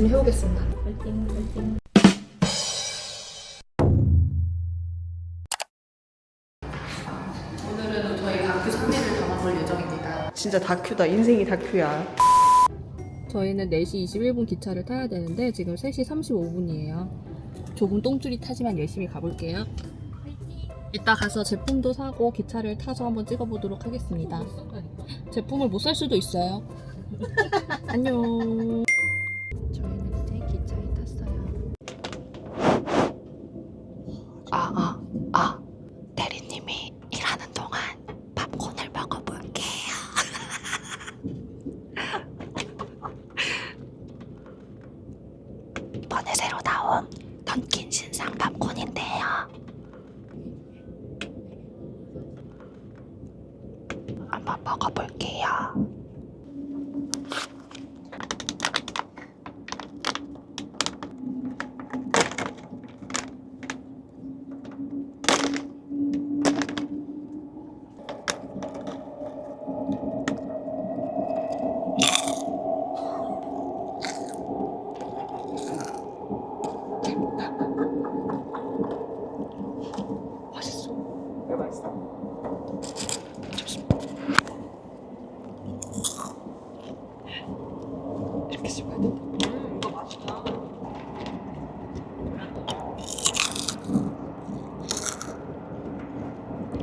열심히 해보겠습니다. 파이팅 파이팅 오늘은 저희 다큐 3회를 담아볼 예정입니다. 진짜 다큐다. 인생이 다큐야. 저희는 4시 21분 기차를 타야 되는데 지금 3시 35분이에요. 좁은 똥줄이 타지만 열심히 가볼게요. 이따 가서 제품도 사고 기차를 타서 한번 찍어보도록 하겠습니다. 제품을 못 살 수도 있어요. 안녕. 저희는 이제 기차에 탔어요. 아, 아, 아. 대리님이 일하는 동안 팝콘을 먹어볼게요. 이번에 새로 나온 던킨 신상 팝콘인데요. 한번 먹어볼게요. 맛있어. 왜 맛있어? 이렇게 씹어야 돼. 음, 이거 맛있다.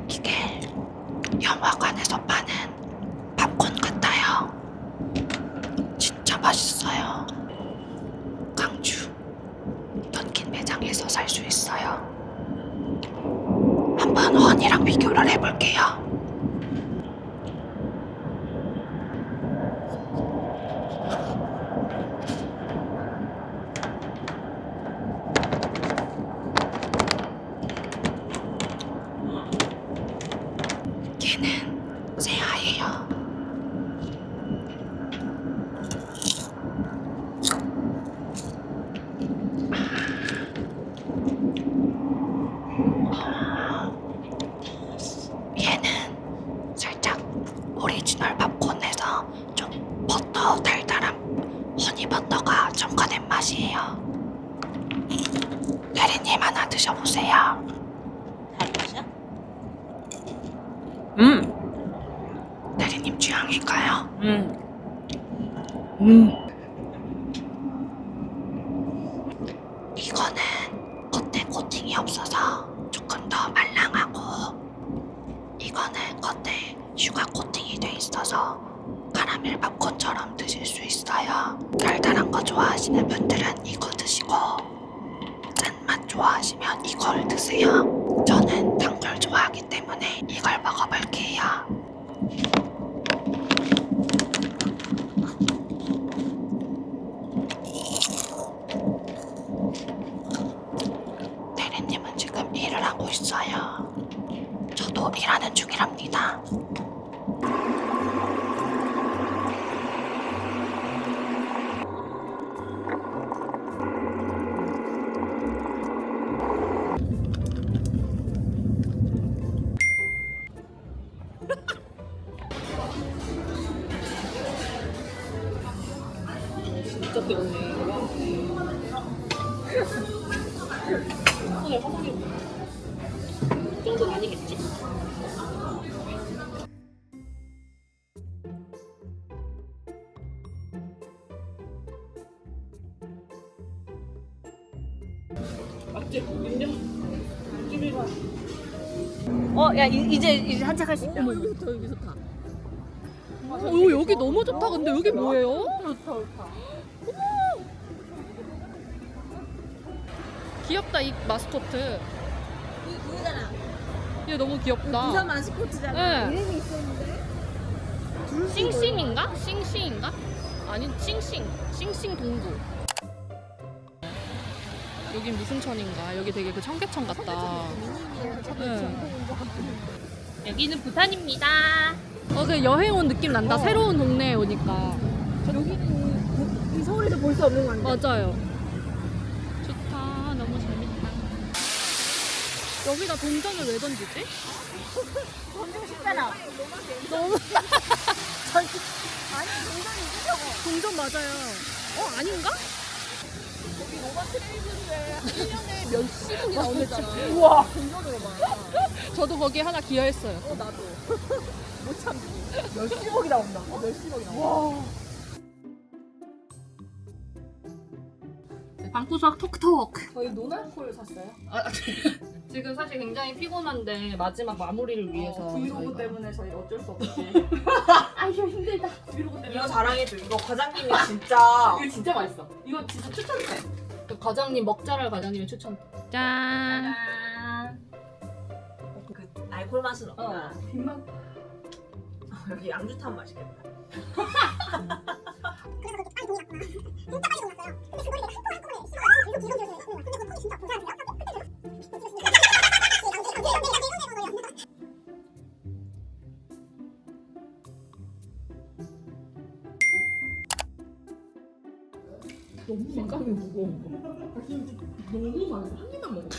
이게 영화관에서 파는 팝콘 같아요. 진짜 맛있어요. 강주 던킨 매장에서 살 수 있어요. 한번 원이랑 비교를 해볼게요. 걔는 새하예요. 얘는 살짝 오리지널 팝콘에서 좀 버터 달달한 허니버터가 첨가된 맛이에요. 대리님 하나 드셔보세요. 음. 대리님 취향일까요? 음. 음. 이거는 겉에 코팅이 없어서 조금 더 말랑하고 이거는 겉에 슈가 코팅이 돼 있어서 카라멜 팝콘처럼 드실 수 있어요. 달달한 거 좋아하시는 분들은 이거 드시고 짠맛 좋아하시면 이걸 드세요. 저는 단걸 좋아하기 때문에 이걸 먹어볼게요. 대리님은 지금 일을 하고 있어요. 저도 일하는 중이랍니다. 진짜 귀엽네. 오늘 화장이 이 정도는 아니겠지? 맛집 인정? 집이라. 어, 야, 이, 이제, 이제 한착 할 수 있다. 어머 여기 좋다 여기 좋다. 어 여기 너무 좋다. 근데 여기 뭐예요? 좋다, 좋다. 귀엽다 이 마스코트. 이, 그거잖아. 얘 너무 귀엽다. 부산 마스코트잖아. 네. 이름이 있었는데. 싱싱인가? 싱싱인가? 아니 싱싱 싱싱 동구 여긴 무슨 천인가? 여기 되게 그 청계천 같다 네. 여기는 부산입니다. 어, 그 여행 온 느낌 난다 새로운 동네에 오니까 여기는 이 서울에서 볼 수 없는 거 아니야? 맞아요 여기다 동전을 왜 던지지? 던지고 싶잖아. 너무 아니, 동전이 있으려고. 동전 맞아요 어 아닌가? 몇십억이 나오잖아. 우와, 이거 들어봐. 저도 거기에 하나 기여했어요. 어, 나도. 못 참지. 몇십억이 나온다. 어, 몇십억이 나온다. 방구석 톡톡. 저희 노날콜 샀어요. 아, 지금 사실 굉장히 피곤한데 마지막 마무리를 위해서. 브이로그 저희가- 때문에 저희 어쩔 수 없이. 아휴 힘들다. 이거 자랑해줘. 이거 과장님이 진짜. 이거 진짜 맛있어. 이거 진짜 추천해. 그 과장님 먹자랄 과장님의 추천. 짠. 그 알콜 맛은 없나? 빈맛. 여기 양주탄 맛이겠다. 생각이 무거운 거. 너무 맛있어. 한 입만 먹어.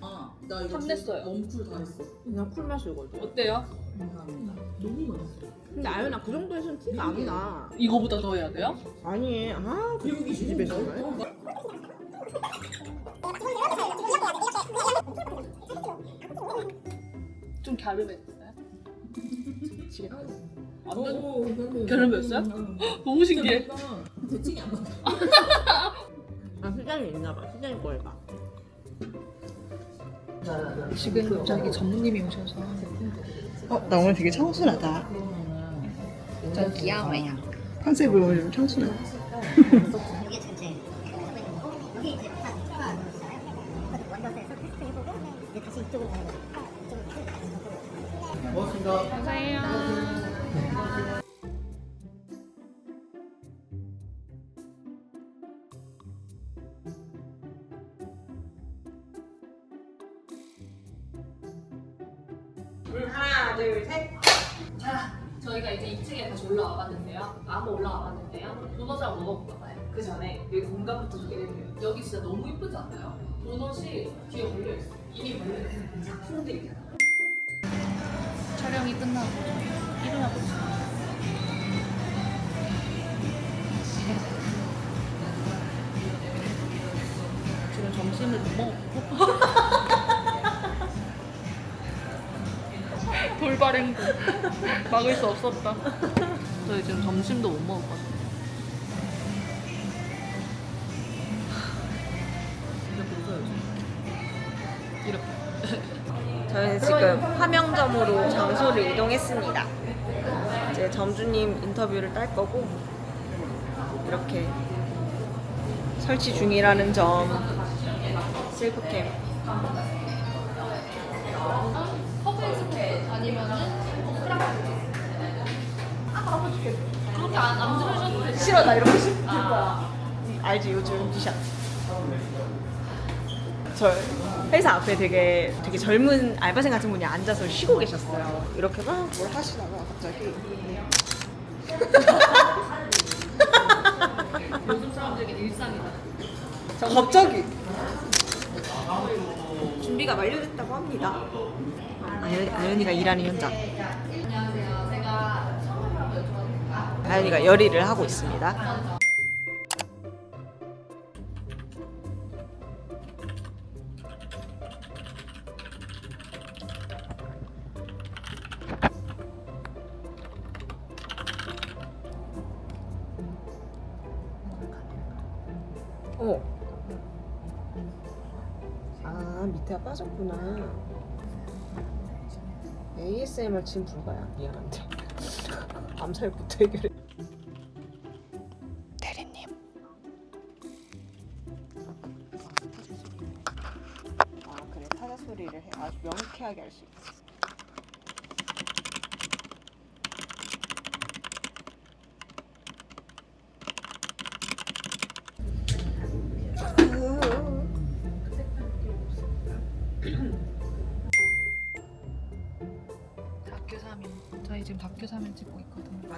아, 나 이거 탐냈어요. 멈풀 다 했어. 그냥 쿨 맛이거든. 어때요? 너무 맛있어. 근데 아연아 그 정도에서는 티가 안 나. 이거보다 더 해야 돼요? 아니, 아, 여기 집에서 좀 갸름해졌어요? 오, 결혼했어요? 너무 신기해. 대칭이 안 맞아. 아, 시장이 있나 봐. 시장이 거 해봐. 지금 갑자기 전무님이 오셔서 어, 나 오늘 되게 청순하다. 저 귀여워요. 컨셉을 오늘 좀 청순하다. 이게 전체 여기 이제 다 추가 있잖아요. 그것도 원더스에서 테스트 해보고 이제 다시 이쪽으로 가는 쭉 가서 하나, 둘, 셋. 자, 저희가 이제 2층에 다시 올라와 봤는데요. 아무 올라와 봤는데요. 도넛을 먹어볼까 봐요. 그 전에 여기 공간부터 소개를 해드려요. 여기 진짜 너무 이쁘지 않아요? 도넛이 뒤에 걸려있어요. 이미 걸려있는 작품들이 촬영이 끝나고 일어나고. 지금 점심을 못 먹었고. 돌발 행동. 막을 수 없었다. 저희 지금 점심도 못 먹었거든요. 이렇게 저희는 지금 화명점으로 장소를 이동했습니다. 이제 점주님 인터뷰를 딸 거고 이렇게 설치 중이라는 점 셀프캠. 싫어 나 이러고 싶을 거야 알지 요즘 티샷 저 회사 앞에 되게 되게 젊은 알바생 같은 분이 앉아서 쉬고 계셨어요. 이렇게 막 뭘 하시다가 갑자기. 요즘 사람들에게 일상이다. 갑자기. 준비가 완료됐다고 합니다. 아연, 아연이가 일하는 현장. 안녕하세요. 제가 처음으로 여쭤봤는데 아연이가 열의를 하고 있습니다. 어. 아 밑에가 빠졌구나. ASMR 지금 불가야. 미안한데. 암살부터 해결해. 대리님 아 그래 타자 소리를 해. 아주 명쾌하게 할 수 있지.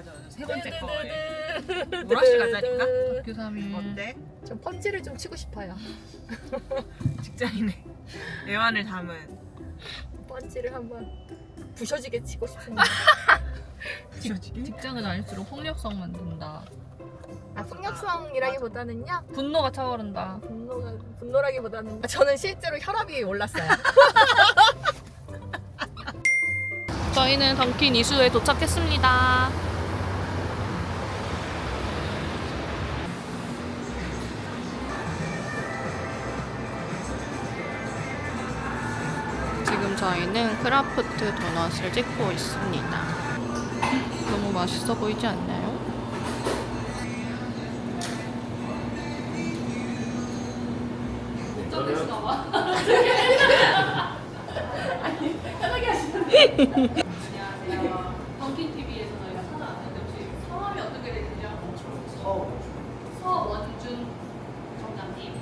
맞아 맞아. 세 번째 거예요 브러쉬 가자니까. 다큐 3일 어때? 좀 펀치를 좀 치고 싶어요 직장인의 애환을 담은 펀치를 한번 부셔지게 치고 싶습니다 직장을 다닐수록 폭력성 만든다. 아, 폭력성이라기보다는요. 분노가 차오른다. 분노가 분노라기보다는 저는 실제로 혈압이 올랐어요. 저희는 던킨 이수에 도착했습니다. 저희는 크라프트 도넛을 찍고 있습니다. 너무 맛있어 보이지 않나요? 던킨 TV에서 저희가 찾아왔는데 혹시 성함이 어떻게 되시죠? 서 서원준 점장님.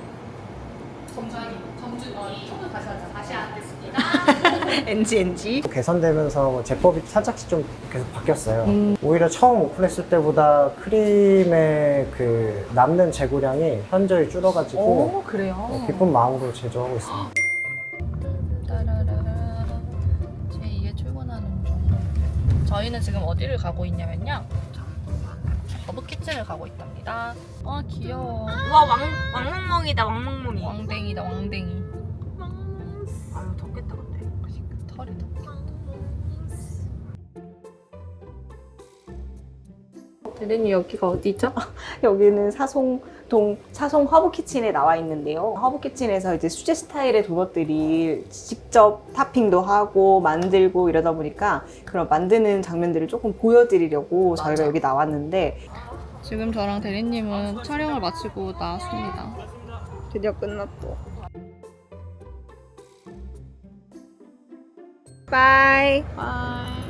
점장님, 점주님. 조금 다시 하자. 다시 하겠습니다. NG NG. 개선되면서 뭐 제법이 살짝씩 좀 계속 바뀌었어요. 오히려 처음 오픈했을 때보다 크림의 그 남는 재고량이 현저히 줄어가지고 오 그래요. 어, 기쁜 마음으로 제조하고 있습니다. 따라라라. 제2의 출근하는 중. 저희는 지금 어디를 가고 있냐면요. 버브 키친을 가고 있답니다. 아 귀여워. 와 왕 왕멍멍이다 왕멍멍이. 왕댕이다 왕댕이. 더. 대리님 여기가 어디죠? 여기는 사송동 사송 허브 키친에 나와 있는데요. 허브 키친에서 이제 수제 스타일의 도넛들이 직접 타핑도 하고 만들고 이러다 보니까 그런 만드는 장면들을 조금 보여드리려고 저희가 여기 나왔는데 지금 저랑 대리님은 촬영을 마치고 나왔습니다. 드디어 끝났고. 바이. 바이.